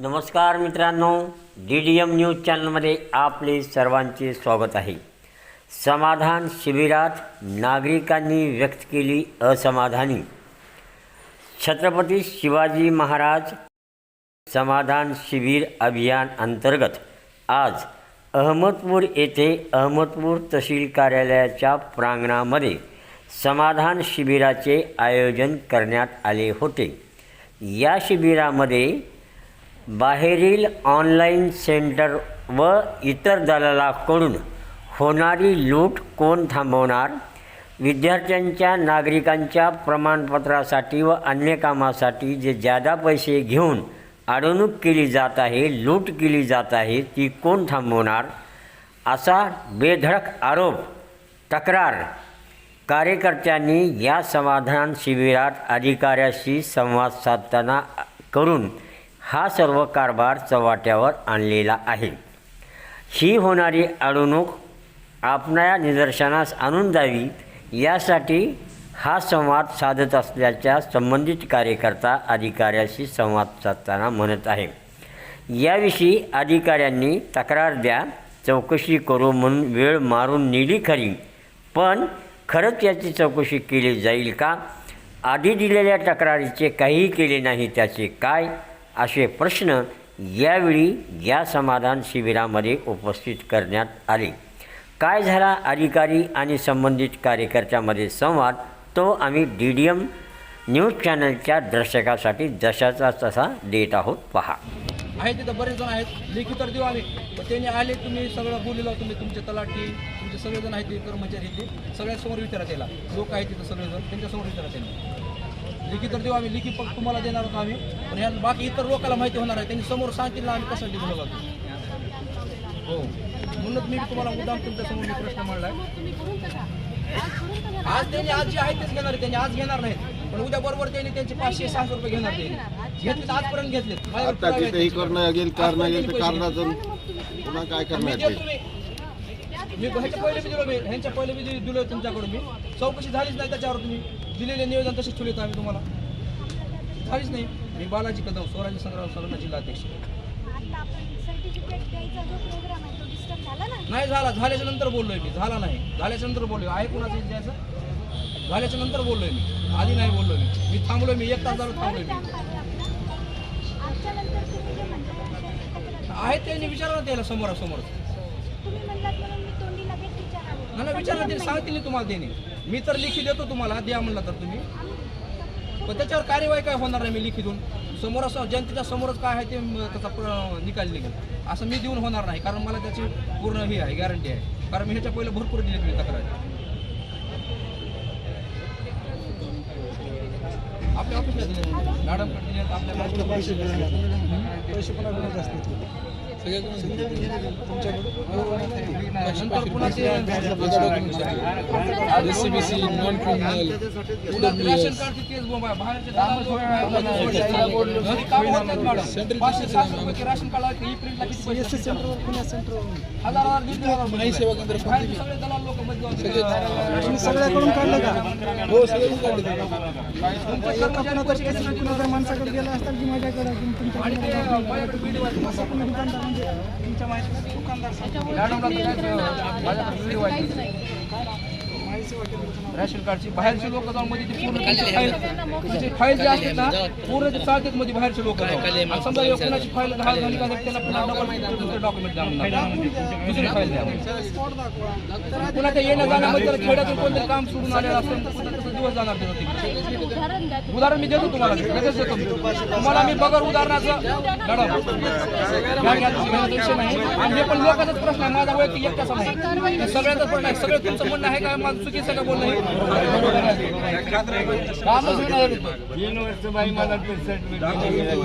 नमस्कार मित्रांनो D D M news चॅनलमध्ये आपले सर्वांचे स्वागत आहे. समाधान शिबिरात नागरिकांनी व्यक्त केली असमाधानी. छत्रपती शिवाजी महाराज समाधान शिबिर अभियान अंतर्गत आज अहमदपूर येथे अहमदपूर तहसील कार्यालयाच्या प्रांगणामध्ये समाधान शिबिराचे आयोजन करण्यात आले होते. या शिबिरामध्ये बाहेरील ऑनलाईन सेंटर व इतर दलालाकडून होणारी लूट कोण थांबवणार? विद्यार्थ्यांच्या नागरिकांच्या प्रमाणपत्रासाठी व अन्य कामासाठी जे जादा पैसे घेऊन अडवणूक केली जात आहे लूट केली जात आहे ती कोण थांबवणार? असा बेधडक आरोप तक्रार कार्यकर्त्यांनी या समाधान शिबिरात अधिकाऱ्याशी संवाद साधताना करून हा सर्व कारभार चव्हाट्यावर आणलेला आहे. ही होणारी अडवणूक आपणाया निदर्शनास आणून द्यावी यासाठी हा संवाद साधत असल्याच्या संबंधित कार्यकर्ता अधिकाऱ्याशी संवाद साधताना म्हणत आहे. याविषयी अधिकाऱ्यांनी तक्रार द्या चौकशी करू म्हणून वेळ मारून नेली खरी पण खरंच याची चौकशी केली जाईल का? आधी दिलेल्या तक्रारीचे काहीही केले नाही त्याचे काय? असे प्रश्न यावेळी या समाधान शिबिरामध्ये उपस्थित करण्यात आले. काय झाला अधिकारी आणि संबंधित कार्यकर्त्यामध्ये संवाद? तो आम्ही डी डी एम न्यूज चॅनलच्या दर्शकासाठी जशाचा तसा देत आहोत. पहा. आहे तिथं बरेच जण आहेत. लेखी तर देऊ आम्ही त्यांनी आले तुम्ही सगळं बोललेलं तुम्ही तुमचे तलाठी तुमचे सगळेजण आहेत कर्मचारी सगळ्यासमोर विचारा त्याला लोक आहेत तिथं सगळेजण. त्यांच्यासमोर विचारा त्यांनी लिखी तर देऊ आम्ही लिखी फक्त तुम्हाला देणार होतो आम्ही. पण ह्या बाकी इतर लोकांना माहिती होणार आहे. त्यांनी समोर सांगतील आम्ही कसं दिलं जातो हो. म्हणूनच मी तुम्हाला मुद्दाम तुमच्यासमोर मी प्रश्न करून टाका आज त्यांनी आज जे आहे तेच घेणार आहे. त्यांनी आज घेणार नाहीत. पण उद्या बरोबर त्यांनी त्यांचे पाचशे सहाशे रुपये घेणार त्यांनी घेतलेत आजपर्यंत घेतलेत. आता. करणं गेल करणं तर कारणाचं पुन्हा काय करणार मी मी ह्याच्या पहिले बी दिलो मी ह्यांच्या पहिले बी दि- दिलोय तुमच्याकडून मी. चौकशी झालीच नाही त्याच्यावर तुम्ही. दिलेले निवेदन तसेच ठेवलेत आम्ही तुम्हाला. झालीच नाही. मी बालाजी कदम स्वराज्य संग्राम संघटना जिल्हाध्यक्ष नाही झाला. झाल्याच्यानंतर बोललोय मी. झाला नाही. झाल्याच्यानंतर बोललोय. आहे कुणाचं द्यायचं? झाल्याच्यानंतर बोललोय मी. आधी नाही बोललोय मी. मी थांबलोय मी. एक तास झालं थांबलोय मी. आहे त्यांनी विचारलं त्याला समोरासमोर. मला विचारलं ते सांगतील तुम्हाला त्याने. मी तर लिखी देतो तुम्हाला द्या म्हणलं तर तुम्ही. पण त्याच्यावर कार्यवाही काय होणार नाही मी लिखीतून समोर जनतेच्या समोरच काय आहे ते त्याचा निकाल निघेल. असं मी देऊन होणार नाही कारण मला त्याची पूर्ण ही आहे गॅरंटी आहे. कारण मी ह्याच्या पहिले भरपूर दिलेत मी तक्रार. आपल्या ऑफिसला दिले मॅडमकडे दिले आपल्या सगळ्याकडून काढलं का? हो सगळ्याकडून काढलं माणसाकडे गेला की माझ्याकडे? तुमच्या माहिती दुकानदार. रेशन कार्डची बाहेरचे लोक जाऊन मध्ये ती पूर्ण तुमची फाईल जी असते ना पूर्ण ते चालतात मध्ये बाहेरचे लोक जाऊन. समजा कोणाची फाईल घाल झाली का तर त्याला पुन्हा डबल डॉक्युमेंट द्या दुसरी फाईल द्या पुन्हा ते येण्या जाण्यामध्ये खेड्यातून कोणतरी काम सोडून आलेलं असेल त्याचा दिवस जाणार त्याचा तिकडे. उदाहरण द्या उदाहरण मी देतो तुम्हाला. लगेच देतो मी. तुम्हाला मी बगर उदाहरणाचं मॅडम घ्या, तुम्ही नाही. आणि हे पण लोकांचाच प्रश्न आहे. माझा वैयक्तिक एकट्याचा नाही. हे सगळ्याचा प्रश्न आहे. सगळं तुमचं म्हणणं आहे काय माझं चुकीचं का बोलणं हे? कामच होणार आहे.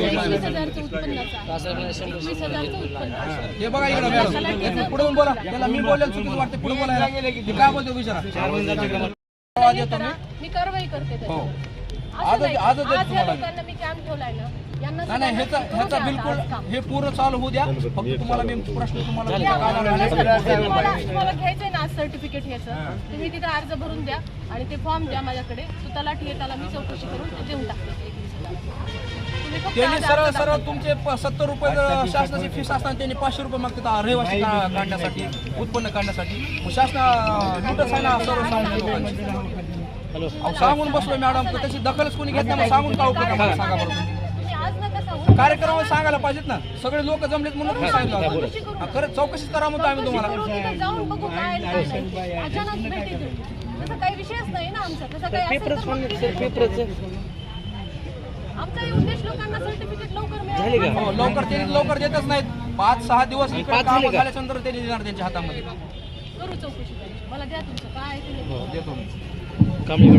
वीस हजारचं उत्पन्नाचा वीस हजारचं उत्पन्न हे बघा इकडे मॅडम. पुढे बोला. त्याला मी बोलायला चुकीचं वाटतं. पुढे बोलायला. हे काय बोलतो विचारा. आवाज येतो मी. मी कारवाई करते हो. त्याच्यावर. असं आजच- नाही. आजच देतो आज या तुम्हाला. लोकांना मी कॅम्प ठेवलाय ना यांना नाही नाही ह्याचा सगळ्यांना ह्याचा करू द्या बिलकुल आता आज. हे पूर्ण चालू होऊ द्या. फक्त तुम्हाला मी प्रश्न तुम्हाला या, काय तुम्हाला लागणार तुम्हाला तुम्हाला घ्यायचंय ना सर्टिफिकेट ह्याचं. तुम्ही तिथे अर्ज भरून द्या आणि ते फॉर्म द्या माझ्याकडे. तो तलाठी आहे त्याला मी चौकशी करून ते देऊन टाकते. एक दिवसाला. तुम्ही फक्त त्यांनी आज सरळ अर्ज सरळ तुमचे प- सत्तर रुपये जर शासनाची फीस असताना त्यांनी पाचशे रुपये मागतात रहिवासी का- काढण्यासाठी उत्पन्न काढण्यासाठी. मग शासन लुटच आहे ना सर्वसामान्य लोकांची. अहो, सांगून बसलो मॅडम तर त्याची दखलच कोणी घेत नाही सांगून का उपयोग आहे मला सांगा बरं कार्यक्रमाला सांगायला पाहिजेत ना. सगळे लोक जमलेत म्हणून तुम्ही सांगितलं होतं. हा, खरंच चौकशीच करा म्हणतो आम्ही चौकशी तुम्हाला करू, तिथं जाऊन बघू काय आहे, काय नाही. अचानक भेटी देऊ. तसं काही विषयच नाही ना आमचा. तसं काही असेल तर मग- आमचाही उद्देश लोकांना सर्टिफिकेट लवकर मिळालं. हो, लवकर त्यांनी लवकर देतच नाहीत. पाच सहा दिवस इकडे काम झाल्याच्यानंतर त्यांनी देणार त्यांच्या हातामध्ये. करू चौकशी. मला द्या तुमचं. काय आहे ते देतो मी. cambio.